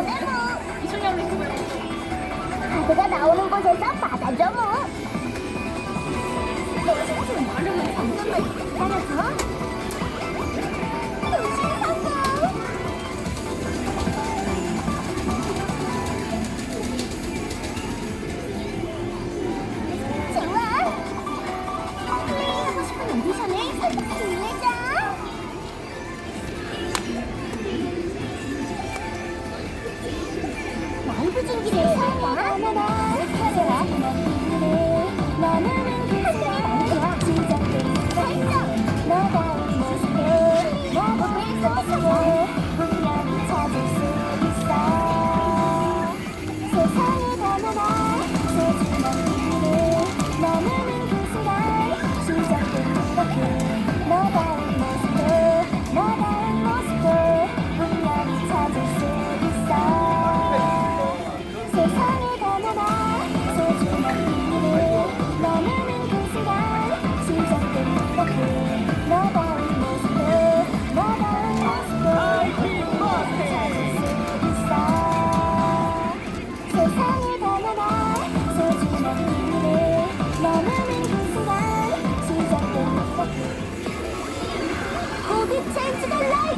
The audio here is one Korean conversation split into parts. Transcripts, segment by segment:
이거는 이소녀 메이크업 바다가 나오는 곳에서 받아줘. 뭐 따라서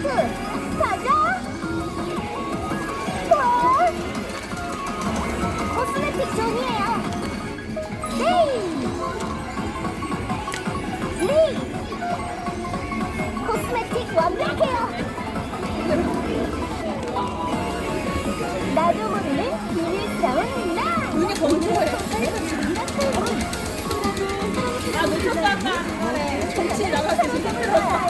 마이크 가자 볼 힘들었다.